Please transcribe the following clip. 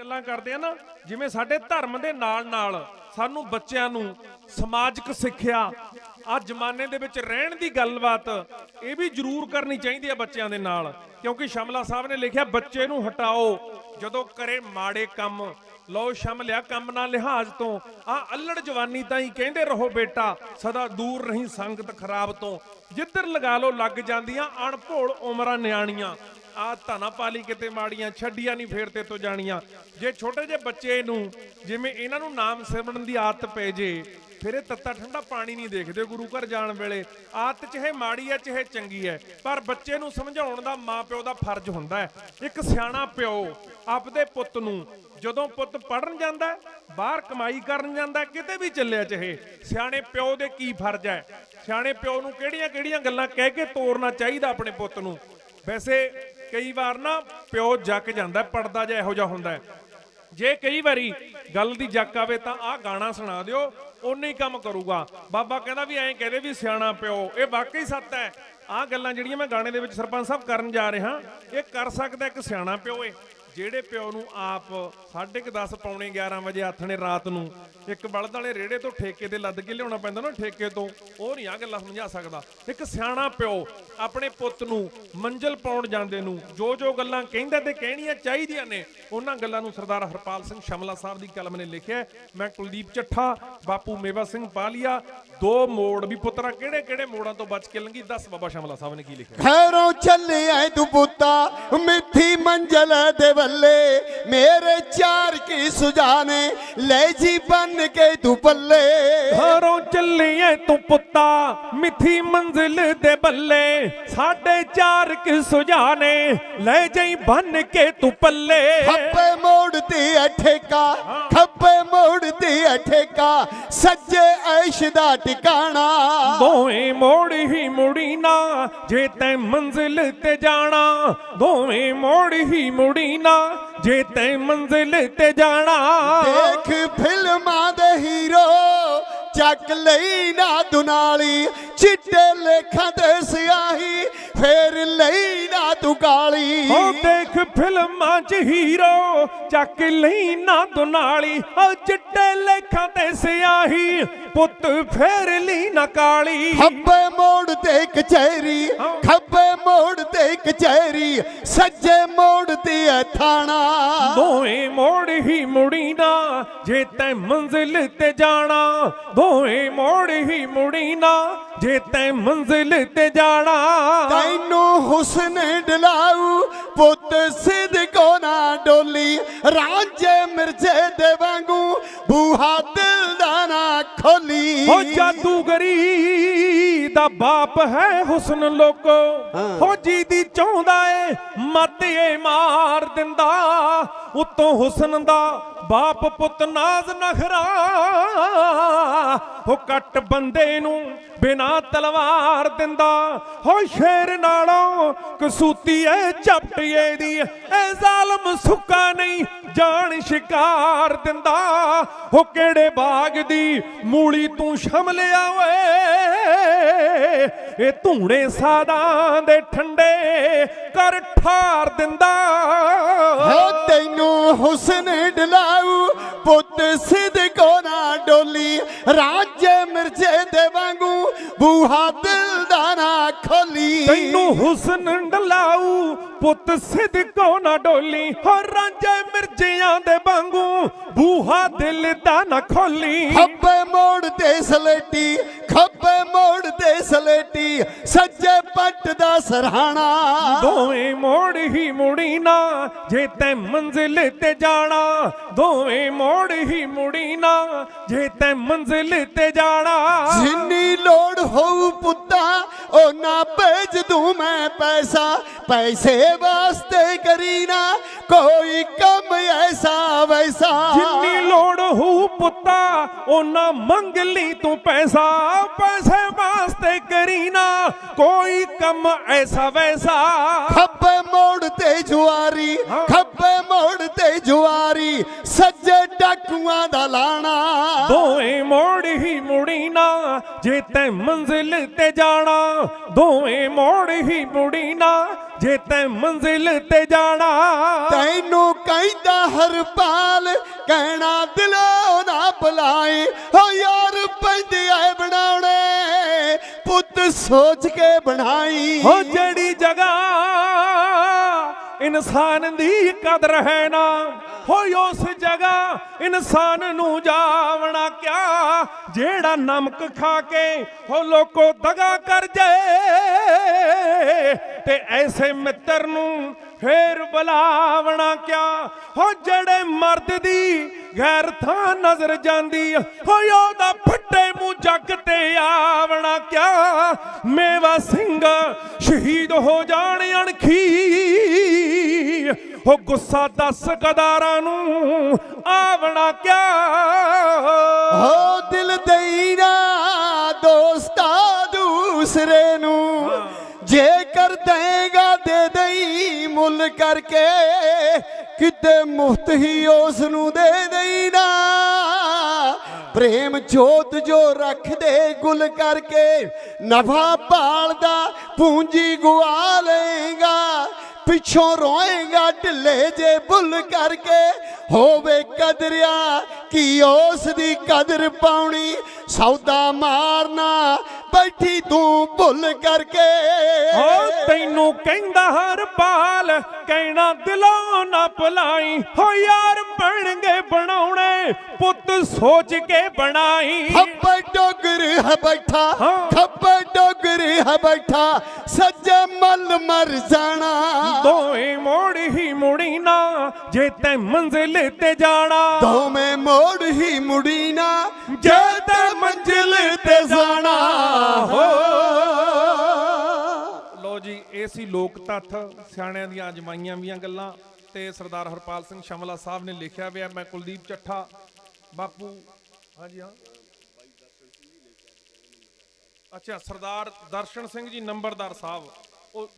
ਗੱਲਾਂ ਕਰਦੇ ਆ ਨਾ, ਜਿਵੇਂ ਸਾਡੇ ਧਰਮ ਦੇ ਨਾਲ ਨਾਲ ਸਾਨੂੰ ਬੱਚਿਆਂ ਨੂੰ ਸਮਾਜਿਕ ਸਿੱਖਿਆ ਆ ਜ਼ਮਾਨੇ ਦੇ ਵਿੱਚ ਰਹਿਣ ਦੀ ਗੱਲਬਾਤ, ਇਹ ਵੀ ਜ਼ਰੂਰ ਕਰਨੀ ਚਾਹੀਦੀ ਹੈ ਬੱਚਿਆਂ ਦੇ ਨਾਲ। ਕਿਉਂਕਿ ਸ਼ਮਲਾ ਸਾਹਿਬ ਨੇ ਲਿਖਿਆ, ਬੱਚੇ ਨੂੰ ਹਟਾਓ, ਜਦੋਂ ਕਰੇ ਮਾੜੇ ਕੰਮ, ਲਓ ਸ਼ਮ ਲਿਆ ਕੰਮ ਨਾਲ ਲਿਹਾਜ਼ ਤੋਂ ਆ ਅਲੜ ਜਵਾਨੀ ਤਾਂ ਹੀ ਕਹਿੰਦੇ ਰਹੋ ਬੇਟਾ, ਸਦਾ ਦੂਰ ਨਹੀਂ ਸੰਗਤ ਖਰਾਬ ਤੋਂ। ਜਿੱਧਰ ਲਗਾ ਲਓ ਲੱਗ ਜਾਂਦੀਆਂ ਅਣਭੋਲ ਉਮਰਾਂ ਨਿਆਣੀਆਂ ਆ ਧਨਾ ਪਾਲੀ ਕਿਤੇ ਮਾੜੀਆਂ, ਛੱਡੀਆਂ ਨਹੀਂ ਫੇਰ ਤੇ ਤੋਂ ਜਾਣੀਆਂ। ਜੇ ਛੋਟੇ ਜਿਹੇ ਬੱਚੇ ਨੂੰ ਜਿਵੇਂ ਇਹਨਾਂ ਨੂੰ ਨਾਮ ਸਿਮਰਨ ਦੀ ਆਦਤ ਪੈ ਜੇ, ਫਿਰ ਇਹ ਤੱਤਾ ਠੰਡਾ ਪਾਣੀ ਨਹੀਂ ਦੇਖਦੇ ਗੁਰੂ ਘਰ ਜਾਣ ਵੇਲੇ। ਆਦਤ ਚਾਹੇ ਮਾੜੀ ਹੈ, ਚਾਹੇ ਚੰਗੀ ਹੈ, ਪਰ ਬੱਚੇ ਨੂੰ ਸਮਝਾਉਣ ਦਾ ਮਾਪਿਓ ਦਾ ਫਰਜ਼ ਹੁੰਦਾ ਹੈ। ਇੱਕ ਸਿਆਣਾ ਪਿਓ ਆਪਦੇ ਪੁੱਤ ਨੂੰ ਜਦੋਂ ਪੁੱਤ ਪੜਨ ਜਾਂਦਾ ਬਾਹਰ ਕਮਾਈ ਕਰਨ ਜਾਂਦਾ ਕਿਤੇ ਵੀ ਚੱਲਿਆ ਚਾਹੇ, ਸਿਆਣੇ ਪਿਓ ਦੇ ਕੀ ਫਰਜ਼ ਹੈ? ਸਿਆਣੇ ਪਿਓ ਨੂੰ ਕਿਹੜੀਆਂ-ਕਿਹੜੀਆਂ ਗੱਲਾਂ ਕਹਿ ਕੇ ਤੋਰਨਾ ਚਾਹੀਦਾ ਆਪਣੇ ਪੁੱਤ ਨੂੰ? ਵੈਸੇ ਕਈ ਵਾਰ ਨਾ ਪਿਓ ਜੱਕ ਜਾਂਦਾ, ਪੜਦਾ ਜਿਹਾ ਇਹੋ ਜਿਹਾ ਹੁੰਦਾ ਜੇ ਕਈ ਵਾਰੀ ਗੱਲ ਦੀ ਜੱਕ ਆਵੇ ਤਾਂ ਆਹ ਗਾਣਾ ਸੁਣਾ ਦਿਓ ਉਨੇ ਹੀ ਕੰਮ ਕਰੂਗਾ। ਬਾਬਾ ਕਹਿੰਦਾ ਵੀ ਐਂ ਕਹਦੇ ਵੀ ਸਿਆਣਾ ਪਿਓ, ਇਹ ਵਾਕਈ ਸੱਤ ਹੈ। ਆਹ ਗੱਲਾਂ ਜਿਹੜੀਆਂ ਮੈਂ ਗਾਣੇ ਦੇ ਵਿੱਚ ਸਰਪੰਚ ਸਾਹਿਬ ਕਰਨ ਜਾ ਰਿਹਾ, ਇਹ ਕਰ ਸਕਦਾ ਇੱਕ ਸਿਆਣਾ ਪਿਓ ਏ ਜਿਹੜੇ ਪਿਓ ਨੂੰ ਆਪ 10:30 ਪੌਣੇ 11 ਵਜੇ ਆਥਣੇ ਰਾਤ ਨੂੰ ਇੱਕ ਬਲਦ ਵਾਲੇ ਰੇੜੇ ਤੋਂ ਠੇਕੇ ਤੇ ਲੱਦ ਕੇ ਲਿਆਉਣਾ ਪੈਂਦਾ ਨਾ ਠੇਕੇ ਤੋਂ, ਉਹ ਨਹੀਂ ਆ ਗੱਲਾਂ ਸਮਝਾ ਸਕਦਾ। ਇੱਕ ਸਿਆਣਾ ਪਿਓ ਆਪਣੇ ਪੁੱਤ ਨੂੰ ਮੰਜ਼ਲ ਪਾਉਣ ਜਾਂਦੇ ਨੂੰ ਜੋ ਜੋ ਗੱਲਾਂ ਕਹਿੰਦਾ ਤੇ ਕਹਿਣੀਆਂ ਚਾਹੀਦੀਆਂ ਨੇ, ਉਹਨਾਂ ਗੱਲਾਂ ਨੂੰ ਸਰਦਾਰ ਹਰਪਾਲ ਸਿੰਘ ਸ਼ਮਲਾ ਸਾਹਿਬ ਦੀ ਕਲਮ ਨੇ ਲਿਖਿਆ ਮੈਂ ਕੁਲਦੀਪ ਚੱਠਾ, ਬਾਪੂ ਮੇਵਾ ਸਿੰਘ ਪਾਲੀਆ ਦੋ ਮੋੜ ਵੀ ਪੁੱਤਰਾ ਕਿਹੜੇ ਕਿਹੜੇ ਮੋੜਾਂ ਤੋਂ ਬਚ ਕੇ ਲੰਗੀ ਦੱਸ ਬਾਬਾ ਸ਼ਮਲਾ ਸਾਹਿਬ ਨੇ ਕੀ ਲਿਖਿਆ? ਖੈਰੋਂ ਚੱਲਿਆ ਤੂੰ ਪੁੱਤਾ ਮਿੱਠੀ ਮੰਜ਼ਲ ਦੇ ਵੱਲੇ। ਮੇਰੇ ਚਾਰ ਕੀ ਸੁਜਾਨੇ ਲੈ ਜੀ ਬਨ ਕੇ ਤੂੰ ਪੱਲੇ ਘਰੋਂ ਚੱਲੀਏ ਤੂੰ ਪੁੱਤਾ ਮਿੱਠੀ ਮੰਜ਼ਿਲ ਦੇ ਬੱਲੇ ਸਾਡੇ ਚਾਰ ਕਿ ਸੁਜਾਨੇ ਲੈ ਜਾਈ ਬੰਨ ਕੇ ਤੂੰ ਪੱਲੇ ਖੱਬੇ ਮੋੜ ਤੇ ਆ ਠੇਕਾ ਸੱਜੇ ਐਸ਼ ਦਾ ਟਿਕਾਣਾ। ਦੋਵੇਂ ਮੋੜ ਹੀ ਮੁੜੀ ਨਾ ਜੇ ਤੈਂ ਮੰਜ਼ਿਲ ਤੇ ਜਾਣਾ। ਦੋਵੇਂ ਮੋੜ ਹੀ ਮੁੜੀ ਨਾ ਜੇ ਤੈਂ ਮੰਜ਼ਿਲ ਤੇ ਜਾਣਾ। ਦੇਖ ਫਿਲਮਾਂ ਦੇ ਹੀਰੋ ਚੱਕ ਲਈ ਨਾ ਦੁਨਾਲੀ। ਚਿੱਟੇ ਲੇਖਾਂ ਤੇ ਸਿਆਹੀ ਫੇਰ ਲਈ ਨਾ ਤੂੰ ਕਾਲੀ ਉਹ ਦੇਖ ਫਿਲਮਾਂ 'ਚ ਹੀਰੋ, ਚੱਕ ਲਈ ਨਾ ਦੁਨਾਲੀ। ਉਹ ਚਿੱਟੇ ਲੇਖਾਂ ਤੇ ਸਿਆਹੀ ਪੁੱਤ ਫੇਰ ਲਈ ਨਾ ਕਾਲੀ। ਖੱਬੇ ਮੋੜ ਤੇ ਕਚਹਿਰੀ ਖੱਬੇ ਮੋੜ ਤੇ ਕਚਹਿਰੀ ਸੱਜੇ ਮੋੜ ਤੇ ਹੈ ਥਾਣਾ। ਦੋਵੇਂ ਮੋੜ ਹੀ ਮੁੜੀ ਨਾ ਜੇ ਤੈਂ ਮੰਜ਼ਿਲ ਤੇ ਜਾਣਾ। ਦੋਵੇਂ ਮੋੜ ਹੀ ਮੁੜੀ ਨਾ ਜੇ ਤੈਂ ਮੰਜ਼ਿਲ ਤੇ ਜਾਣਾ। ਤੈਨੂੰ ਹੁਸਨ ਡਲਾਉ ਪੁੱਤ ਸਿਦਕੋ ਨਾ ਡੋਲੀ ਰਾਜੇ ਮਿਰਜ਼ੇ ਦੇ ਵਾਂਗੂ ਬੂਹਾ ਦਿਲ ਦਾ ਨਾ ਖੋਲੀ। ਹੋ ਜਾਦੂਗਰੀ ਦਾ ਬਾਪ ਹੈ ਹੁਸਨ ਲੋਕੋ। ਹੋ। ਜੀ ਦੀ ਚਾਹੁੰਦਾ ਏ ਮੱਤ ਏ ਮਾਰ ਦਿੰਦਾ। ਉਤੋਂ ਹੁਸਨ ਦਾ ਬਾਪ ਪੁੱਤ ਨਾਜ਼ ਨਖਰਾ ਹੋ ਕੱਟ ਬੰਦੇ ਨੂੰ ਬਿਨਾ ਤਲਵਾਰ ਦਿੰਦਾ। ਹੋ ਸ਼ੇਰ ਨਾਲੋਂ ਕਸੂਤੀ ਐ ਝਪਟੀਏ ਦੀ, ਐ ਜ਼ਾਲਮ ਸੁੱਕਾ ਨਹੀਂ ਜਾਣ ਸ਼ਿਕਾਰ ਦਿੰਦਾ। ਹੋ ਕਿਹੜੇ ਬਾਗ ਦੀ ਮੂਲੀ ਤੂੰ ਸ਼ਮਲਿਆ ਓਏ? ਇਹ ਧੂਣੇ ਸਾਦਾਂ ਦੇ ਠੰਡੇ ਕਰ ਠਾਰ ਦਿੰਦਾ। ਤੈਨੂੰ ਹੁਸਨ ਡਲਾਉ ਪੁੱਤ ਸਿਦਕੋ ਨਾ ਡੋਲੀ, ਰਾਜੇ ਮਿਰਜ਼ੇ ਦੇ ਵਾਂਗੂ ਬੂਹਾ ਦਿਲ ਦਾ ਨਾ ਖੋਲੀ। ਤੈਨੂੰ ਹੁਸਨ ਡਲਾਉ ਪੁੱਤ ਸਿਦਕੋ ਨਾ ਡੋਲੀ ਹੋ ਰਾਂਝੇ ਮਿਰਜਿਆਂ ਦੇ ਵਾਂਗੂ ਬੂਹਾ ਦਿਲ ਦਾ ਨਾ ਖੋਲੀ। ਖੱਬੇ ਮੋੜ ਤੇ ਸਲੇਟੀ ਖੱਬੇ ਮੋੜ ਤੇ ਸਲੇਟੀ ਸੱਜੇ ਪੱਟ ਦਾ ਸਰਹਾਣਾ ਦੋਵੇਂ ਮੋੜ ਹੀ ਮੁੜੀ ਨਾ ਜੇ ਤੈਂ ਮੰਜ਼ਿਲ ਤੇ ਜਾਣਾ। ਦੋਵੇਂ ਮੋੜ ਹੀ ਮੁੜੀ ਨਾ ਜੇ ਤੈਂ ਮੰਜ਼ਿਲ ਤੇ ਜਾਣਾ। ਜਿੰਨੀ ਲੋੜ ਹੋਊ ਪੁੱਤਾ ਉਹਨਾਂ ਭੇਜ ਦੂੰ ਮੈਂ ਪੈਸਾ। ਪੈਸੇ ਵਾਸਤੇ ਕਰੀ ਨਾ ਕੋਈ ਕੰਮ ਐਸਾ ਵੈਸਾ ਜਿੰਨੀ ਲੋੜ ਹੋ ਪੁੱਤਾ ਉਹਨਾਂ ਮੰਗ ਲਈ ਤੂੰ ਪੈਸਾ ਪੈਸੇ ਵਾਸਤੇ ਕਰੀ ਨਾ ਕੋਈ ਕੰਮ ਐਸਾ ਵੈਸਾ ਖੱਬੇ ਮੋੜ ਤੇ ਜੁਆਰੀ ਖੱਬੇ ਮੋੜ ਤੇ ਜੁਆਰੀ ਸੱਜੇ ਡਾਕੂਆਂ ਦਾ ਲਾਣਾ ਦੋਵੇਂ ਮੋੜ ਹੀ ਮੁੜੀ ਨਾ ਜੇ ਤੈਂ ਮੰਜ਼ਿਲ ਤੇ ਜਾਣਾ ਦੋਵੇਂ ਮੋੜ ਹੀ ਮੁੜੀ ਨਾ ਜੇ ਤੈਂ ਮੰਜ਼ਿਲ ਤੇ ਜਾਣਾ ਤੈਨੂੰ ਕਹਿੰਦਾ ਹਰਪਾਲ ਕਹਿਣਾ ਦਿਲੋਂ ਨਾ ਭੁਲਾਈ। ਹੋ ਯਾਰ ਪੈਂਦੇ ਬਣਾਉਣੇ ਪੁੱਤ ਸੋਚ ਕੇ ਬਣਾਈ। ਹੋ ਜਿਹੜੀ ਜਗ੍ਹਾ ਇਨਸਾਨ ਦੀ ਕਦਰ ਹੈ ਨਾ ਹੋ ਉਸ ਜਗ੍ਹਾ ਇਨਸਾਨ ਨੂੰ ਜਾਵਣਾ ਕਿਆ? ਜਿਹੜਾ ਨਮਕ ਖਾ ਕੇ ਹੋ ਲੋਕੋ ਦਗਾ ਕਰ ਜਾਏ ਤੇ ਐਸੇ ਮਿੱਤਰ ਨੂੰ ਫੇਰ ਬੁਲਾਵਣਾ ਕਿਆ? ਹੋ ਜਿਹੜੇ ਮਰਦ ਦੀ ਗੈਰ ਥਾਂ ਨਜ਼ਰ ਜਾਂਦੀ ਹੋ ਉਹਦਾ ਫੱਟੇ ਮੂੰਹ ਜੱਗ ਤੇ ਆਵਣਾ ਕਿਆ? ਮੇਵਾ ਸਿੰਘ ਸ਼ਹੀਦ ਹੋ ਜਾਣ ਅਣਖੀ। ਹੋ ਗੁੱਸਾ ਦੱਸ ਗਦਾਰਾਂ ਨੂੰ ਆਵਣਾ ਕਿਆ? ਹੋ ਦਿਲ ਦੇਈਨਾ ਦੋਸਤਾ ਦੂਸਰੇ ਦੇਈ ਕਰਕੇ ਕਿਤੇ ਮੁਫਤ ਹੀ ਉਸ ਨੂੰ ਦੇ ਦੇਈਨਾ ਪ੍ਰੇਮ ਜੋਤ ਜੋ ਰੱਖਦੇ ਗੁੱਲ ਕਰਕੇ ਨਫਾ ਭਾਲਦਾ ਪੂੰਜੀ ਗਵਾ ਲਏਗਾ। ਪਿੱਛੋਂ ਰੋਏਗਾ ਢਿੱਲੇ ਜੇ ਭੁੱਲ ਕਰਕੇ, ਹੋਵੇ ਕਦਰਿਆ ਕੀ ਉਸ ਦੀ ਕਦਰ ਪਾਉਣੀ, ਸੌਦਾ ਮਾਰਨਾ ਬੈਠੀ ਤੂੰ ਭੁੱਲ ਕਰਕੇ। ਹੋ ਤੈਨੂੰ ਕਹਿੰਦਾ ਹਰ ਪਾਲ ਕਹਿਣਾ ਦਿਲੋਂ ਨਾ ਭੁਲਾਈ। ਹੋ ਯਾਰ ਬਣਗੇ ਬਣਾਉਣੇ ਪੁੱਤ ਸੋਚ ਕੇ ਬਣਾਈ। ਖੱਬੇ ਡੋਗਰ ਹੈ ਬੈਠਾ। ਖੱਬੇ ਡੋਗਰ ਹੈ ਬੈਠਾ ਸੱਜੇ ਮਲ ਮਰ ਜਾਣਾ। ਦੋਵੇਂ ਮੋੜ ਹੀ ਮੁੜੀ ਨਾ ਜੇ ਤੈਂ ਮੰਜ਼ਿਲ ਤੇ ਜਾਣਾ। ਦੋਵੇਂ ਮੋੜ ਹੀ ਮੁੜੀ ਨਾ ਜੇ ਤੈਂ ਮੰਜ਼ਿਲ ਤੇ ਜਾਣਾ। ਹੋ ਲੋ ਜੀ, ਇਹ ਸੀ ਲੋਕ ਤੱਥ ਸਿਆਣਿਆਂ ਦੀਆਂ ਅਜਮਾਈਆਂ ਵੀਆਂ ਗੱਲਾਂ ਤੇ ਸਰਦਾਰ ਹਰਪਾਲ ਸਿੰਘ ਸ਼ਮਲਾ ਸਾਹਿਬ ਨੇ ਲਿਖਿਆ ਹੋਇਆ ਮੈਂ ਕੁਲਦੀਪ ਚੱਠਾ, ਬਾਪੂ, ਹਾਂਜੀ ਹਾਂ। ਅੱਛਾ, ਸਰਦਾਰ ਦਰਸ਼ਨ ਸਿੰਘ ਜੀ, ਨੰਬਰਦਾਰ ਸਾਹਿਬ, ਉਹ